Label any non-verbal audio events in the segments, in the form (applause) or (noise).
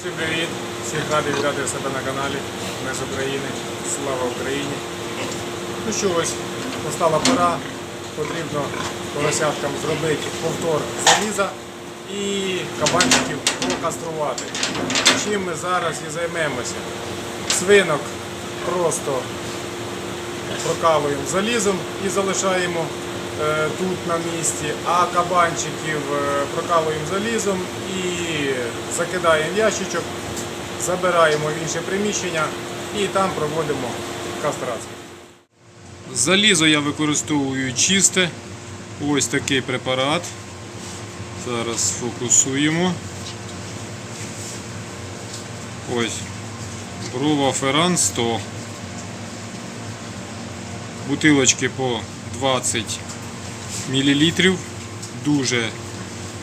Всім привіт! Всіх радий вітати себе на каналі. Ми з України. Слава Україні! Ну що ось, настала пора. Потрібно поросяткам зробити повтор заліза і кабанчиків покаструвати. Чим ми зараз і займемося. Свинок просто прокалуємо залізом і залишаємо тут на місці, а кабанчиків е, прокалуємо залізом і закидаємо ящичок, забираємо в інше приміщення і там проводимо кастрацію. Залізо я використовую чисте. Ось такий препарат. Зараз фокусуємо. Ось. Брова Ферран 100 бутилочки по 20 мл. Дуже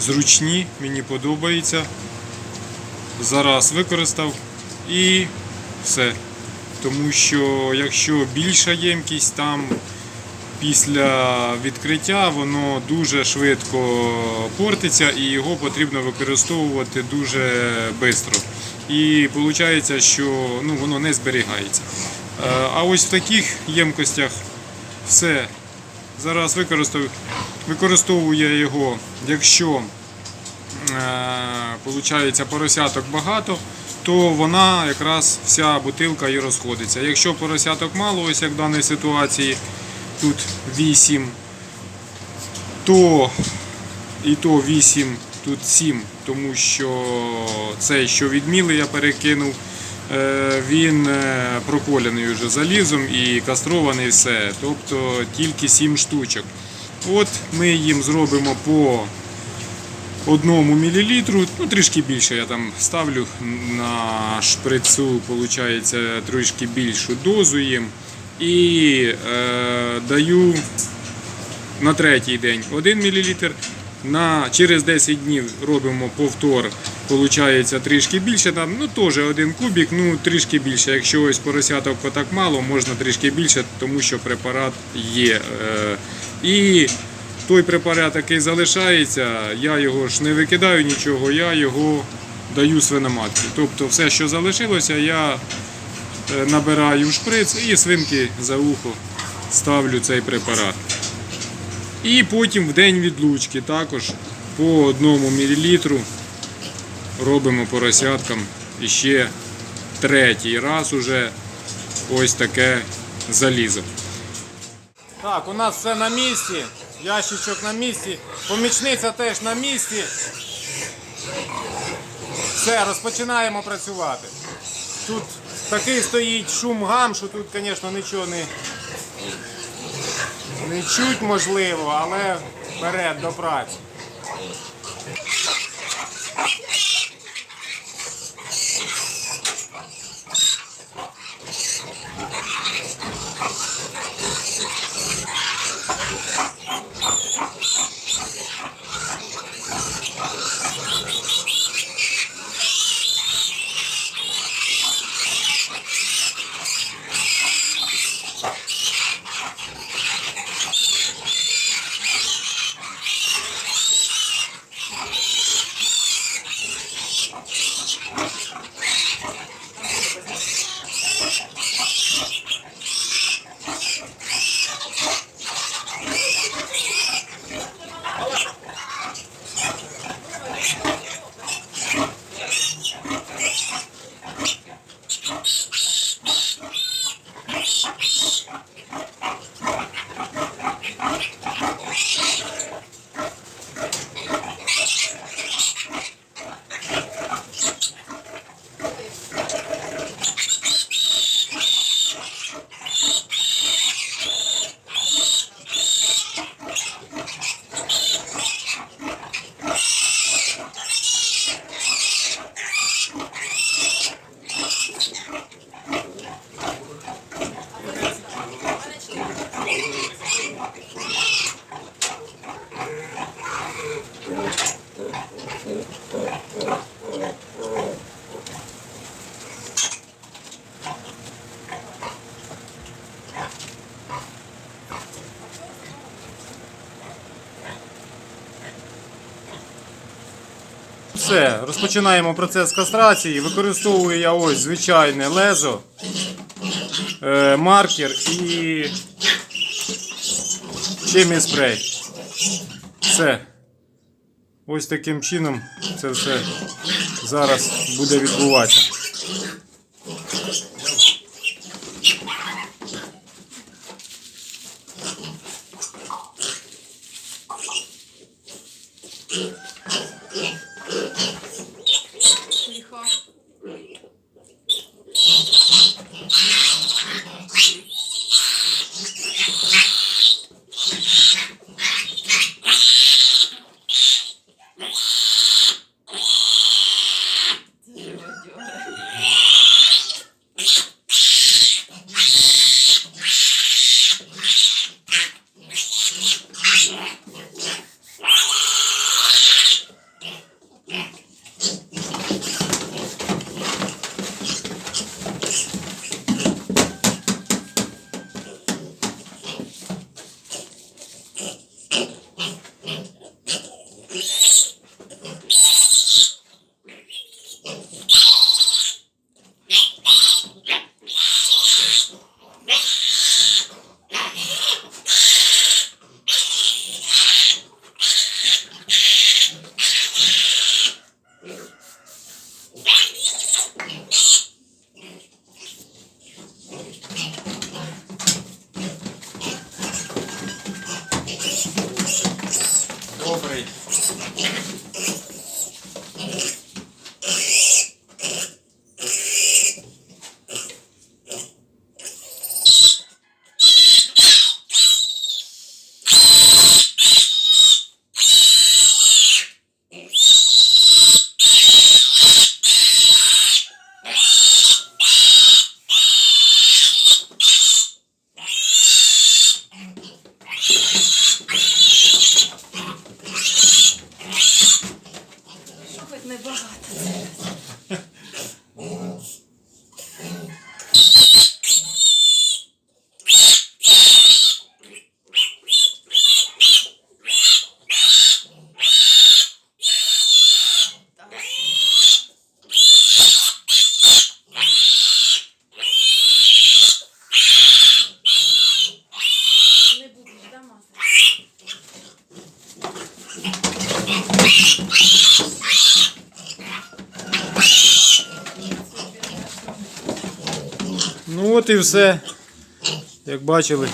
зручні, мені подобається. Зараз використав і все. Тому що якщо більша ємкість, там після відкриття воно дуже швидко портиться і його потрібно використовувати дуже швидко. І виходить, що ну, воно не зберігається. Е, А ось в таких ємкостях все. Зараз використовую, використовую його, якщо виходить, поросяток багато, то вона якраз вся бутилка і розходиться. Якщо поросяток мало, ось як в даній ситуації, тут 8, то і то 8, тут 7, тому що цей, що відміли, я перекинув. Е, Він е, проколений вже залізом і кастрований все. Тобто тільки 7 штучок. От ми їм зробимо по одному мілілітру, ну трішки більше я там ставлю на шприцу, виходить, трішки більшу дозу їм. І е, даю на третій день 1 мл. На, через 10 днів робимо повтор, виходить трішки більше, там, ну теж один кубик, ну трішки більше. Якщо ось поросяток так мало, можна трішки більше, тому що препарат є. Е, і той препарат, який залишається, я його ж не викидаю нічого, я його даю свиноматці. Тобто все, що залишилося, я е, набираю шприц і свинки за ухо ставлю цей препарат. І потім в день відлучки також по одному мілілітру робимо поросяткам і ще третій раз уже ось таке залізо. Так, у нас все на місці, ящичок на місці, помічниця теж на місці. Все, розпочинаємо працювати. Тут такий стоїть шум гам, що тут, звісно, нічого не, не чуть можливо, але вперед до праці. Все, розпочинаємо процес кастрації. Використовую я ось звичайне лезо, е, маркер і чимі спрей. Все. Ось таким чином це все зараз буде відбуватися. От і все. Як бачили,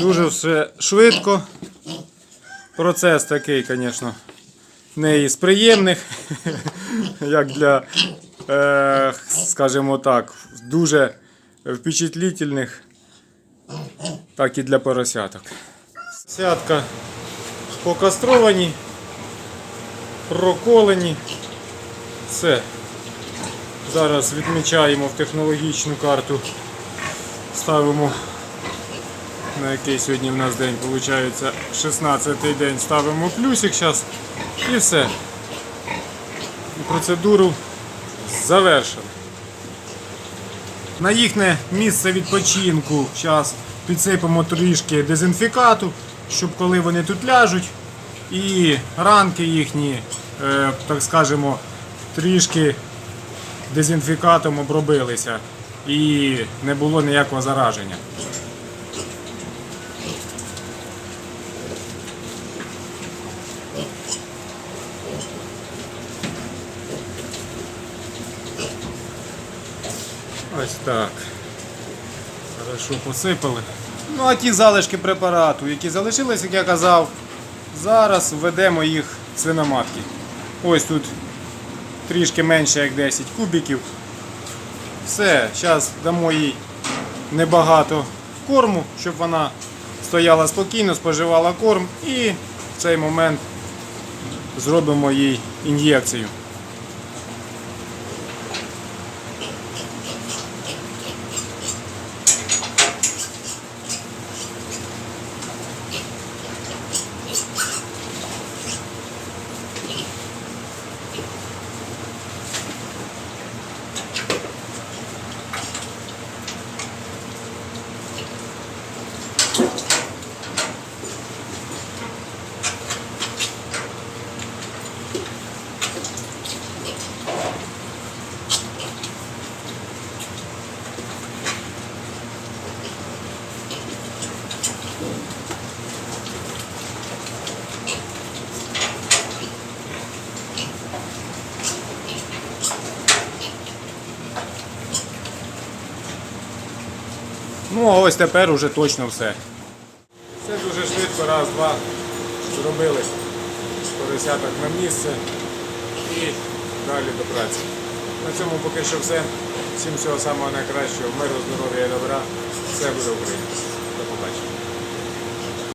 дуже все швидко. Процес такий, звісно, не із приємних, (laughs) як для, е, скажімо так, дуже впечатлительних, так і для поросяток. Сятка покастровані, проколені. Все. Зараз відмічаємо в технологічну карту. Ставимо на який сьогодні в нас день, виходить 16-й день. Ставимо плюсик зараз і все. Процедуру завершено. На їхнє місце відпочинку зараз підсипемо трішки дезінфікату, щоб коли вони тут ляжуть, і ранки їхні, е, так скажемо, трішки дезінфікатом обробилися і не було ніякого зараження. Ось так. Хорошо посипали. Ну а ті залишки препарату, які залишились, як я казав, зараз введемо їх в свиноматки. Ось тут трішки менше як 10 кубиків. Все, зараз дамо їй небагато корму, щоб вона стояла спокійно, споживала корм і в цей момент зробимо їй ін'єкцію. Ну, а ось тепер уже точно все. Все дуже швидко, раз, два. Зробили поросяток на місце і далі до праці. На цьому поки що все. Всім всього самого найкращого, миру, здоров'я і добра. Все буде Україна.